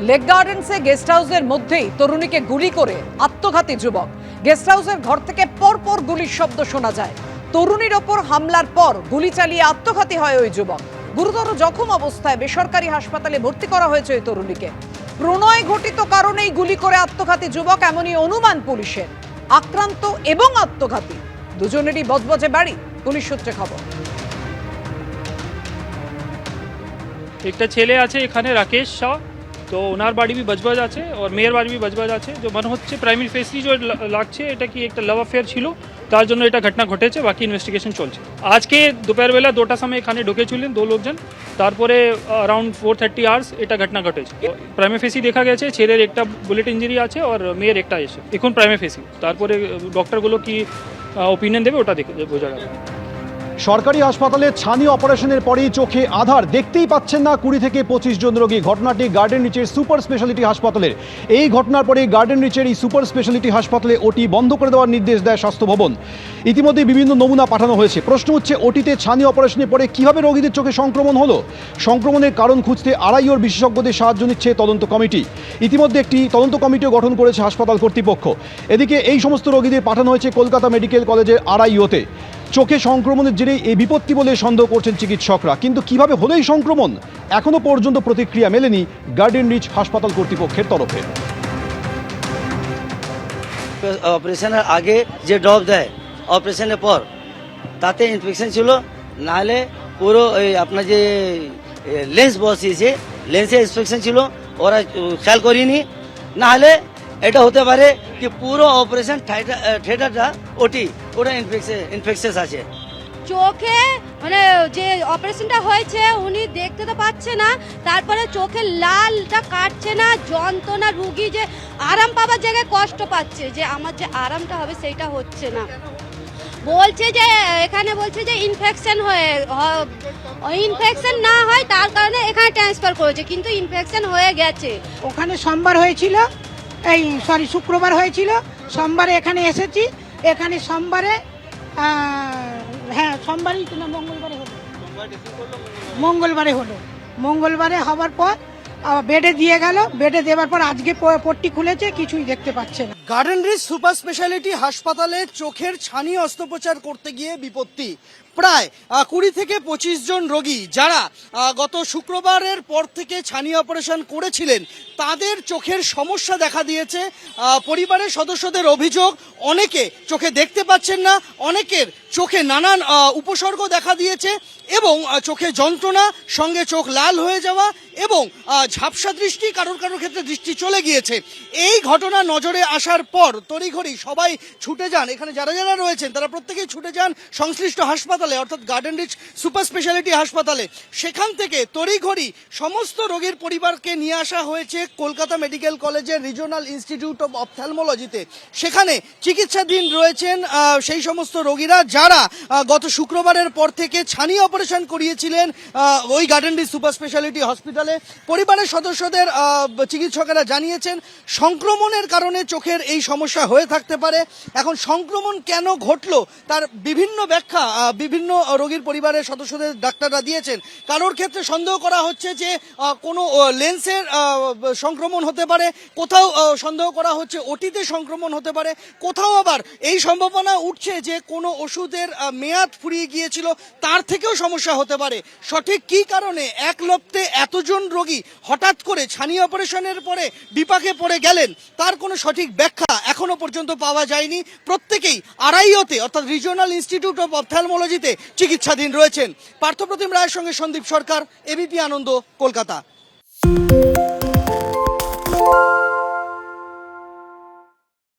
Lake গার্ডেন্সে guest হাউসের মধ্যেই তরুণীকে গুলি করে আত্মঘাতী যুবক। গেস্ট হাউসের ঘর থেকে পরপর গুলির শব্দ শোনা যায়। তরুণীর ওপর হামলার পর গুলি চালিয়ে আত্মঘাতী হয় ওই যুবক। গুরুতর জখম অবস্থায় বেসরকারি হাসপাতালে ভর্তি করা হয়েছে ওই তরুণীকে। প্রণয় ঘটিত কারণেই গুলি করে আত্মঘাতী যুবক এমনই অনুমান পুলিশের। আক্রান্ত এবং আত্মঘাতী। দুজনেরই বজবজে বাড়ি। পুলিশ সূত্রে খবর। একটা ছেলে আছে এখানে, রাকেশ শাহ তো ওনার বাড়ি বি বজবজ আছে আর মেয়ের বাড়ি বি বজবজ আছে যে মনে হচ্ছে প্রাইমারি ফেসলি যে লা- লাগছে এটা কি একটা লাভ অ্যাফেয়ার ছিল তার জন্য এটা ঘটনা ঘটেছে বাকি ইনভেস্টিগেশন চলছে আজকে দুপুরবেলা দুটার সময় এখানে ঢুকেছিলেন দো লোকজন তারপরে অ্যারাউন্ড ফোর থার্টি আওয়ার্স এটা ঘটনা ঘটেছে প্রাইমে ফেসি দেখা গেছে ছেলের একটা বুলেট ইঞ্জুরি আছে আর মেয়ের একটা এসে এখন প্রাইমে ফেসি তারপরে ডক্টরগুলো কি ওপিনিয়ন দেবে ওটা দেখে বোঝা যাবে সরকারি হাসপাতালে ছানি অপারেশনের পরেই চোখে আধার। দেখতেই পাচ্ছেন না কুড়ি থেকে পঁচিশ জন রোগী। ঘটনাটি গার্ডেন রিচের সুপার স্পেশালিটি হাসপাতালের। এই ঘটনার পরে গার্ডেন রিচের এই সুপার স্পেশালিটি হাসপাতালে ওটি বন্ধ করে দেওয়ার নির্দেশ দেয় স্বাস্থ্য ভবন। ইতিমধ্যে বিভিন্ন নমুনা পাঠানো হয়েছে। প্রশ্ন হচ্ছে ওটিতে ছানি অপারেশনের পরে কীভাবে রোগীদের চোখে সংক্রমণ হলো? সংক্রমণের কারণ খুঁজতে আড়াইওর বিশেষজ্ঞদের সাহায্য নিচ্ছে তদন্ত কমিটি। ইতিমধ্যে একটি তদন্ত কমিটিও গঠন করেছে হাসপাতাল কর্তৃপক্ষ। এদিকে এই সমস্ত রোগীদের পাঠানো হয়েছে কলকাতা মেডিকেল কলেজের আড়াইওতে। চোখে সংক্রমণের জেরে এই বিপত্তি বলে সন্দেহ করছেন চিকিৎসকরা। কিন্তু কীভাবে হলো এই সংক্রমণ? এখনও পর্যন্ত প্রতিক্রিয়া মেলেনি গার্ডেন রিচ হাসপাতাল কর্তৃপক্ষের তরফে। অপারেশনের আগে যে ড্রপ দেয়, অপারেশনের পর তাতে ইনফেকশন ছিল, নাহলে পুরো এই আপনার যে লেন্স বসিয়েছে লেন্সে ইনফেকশন ছিল, ওরা খেয়াল করিনি। নাহলে এটা হতে পারে কি পুরো অপারেশন থিয়েটারটা ওটি ওটা ইনফেকশাস আছে। চোখে মানে যে অপারেশনটা হয়েছে উনি দেখতে তো পাচ্ছে না তারপরে চোখে লালটা কাটছে না যন্ত্রণা রুগী যে আরাম পাওয়ার জায়গায় কষ্ট পাচ্ছে যে আমার যে আরামটা হবে সেইটা হচ্ছে না। বলছে যে এখানে বলছে যে ইনফেকশন হয়ে ইনফেকশন না হয় তার কারণে এখানে ট্রান্সফার করেছে কিন্তু ইনফেকশন হয়ে গেছে। ওখানে সোমবার হয়েছিল এই সরি শুক্রবার হয়েছিল সোমবারে এখানে এসেছি এখানে সোমবারে হ্যাঁ সোমবারই কিনা মঙ্গলবারে হলো। মঙ্গলবারে হলো। মঙ্গলবারে হবার পর বেডে দিয়ে গেল। বেডে দেওয়ার পর আজকে পট্টি খুলেছে, কিছুই দেখতে পাচ্ছে না। গার্ডেন রিচ সুপার স্পেশালিটি হাসপাতালে চোখের ছানি অস্ত্রোপচার করতে গিয়ে বিপত্তি। প্রায় কুড়ি থেকে পঁচিশ জন রোগী যারা গত শুক্রবারের পর থেকে ছানি অপারেশন করেছিলেন, তাদের চোখের সমস্যা দেখা দিয়েছে। পরিবারের সদস্যদের অভিযোগ, অনেকে চোখে দেখতে পাচ্ছেন না, অনেকের চোখে নানান উপসর্গ দেখা দিয়েছে এবং চোখে যন্ত্রণা, সঙ্গে চোখ লাল হয়ে যাওয়া এবং ঝাপসা দৃষ্টি কারোর কারোর ক্ষেত্রে দৃষ্টি চলে গিয়েছে। এই ঘটনা নজরে আসার পর তড়িঘড়ি সবাই ছুটে যান। এখানে যারা যারা রয়েছেন, তারা প্রত্যেকেই ছুটে যান সংশ্লিষ্ট হাসপাতালে। অর্থাৎ গার্ডেন রিচ সুপার স্পেশালিটি হাসপাতালে, সেখান থেকে তড়িঘড়ি সমস্ত রোগীর পরিবারকে নিয়ে আসা হয়েছে কলকাতা মেডিকেল কলেজের রিজনাল ইনস্টিটিউট অফ অপথ্যালমোলজিতে সেখানে চিকিৎসাধীন রয়েছেন সেই সমস্ত রোগীরা যারা গত শুক্রবারের পর থেকে ছানি অপারেশন করিয়েছিলেন ওই গার্ডেন রিচ সুপার স্পেশালিটি হসপিটালে পরিবারের সদস্যদের চিকিৎসকেরা জানিয়েছেন, সংক্রমণের কারণে চোখের এই সমস্যা হয়ে থাকতে পারে। এখন সংক্রমণ কেন ঘটলো, তার বিভিন্ন ব্যাখ্যা বিভিন্ন রোগীর পরিবারের সদস্যদের ডাক্তাররা দিয়েছেন। কারোর ক্ষেত্রে সন্দেহ করা হচ্ছে যে কোনো লেন্সের সংক্রমণ হতে পারে, কোথাও সন্দেহ করা হচ্ছে ওটিতে সংক্রমণ হতে পারে, কোথাও আবার এই সম্ভাবনা উঠছে যে, কোনো ওষুধের মেয়াদ ফুরিয়ে গিয়েছিল, তার থেকেও সমস্যা হতে পারে। সঠিক কি কারণে এক লপ্তে এতজন রোগী হঠাৎ করে ছানি অপারেশনের পরে বিপাকে পড়ে গেলেন, তার কোনো সঠিক ব্যাখ্যা এখনও পর্যন্ত পাওয়া যায়নি। প্রত্যেকেই আড়াইওতে অর্থাৎ রিজিওনাল ইনস্টিটিউট অফ অপথ্যালমোলজিতে চিকিৎসাধীন রয়েছেন পার্থপ্রতিম রায়ের সঙ্গে সন্দীপ সরকার এবিপি আনন্দ কলকাতা।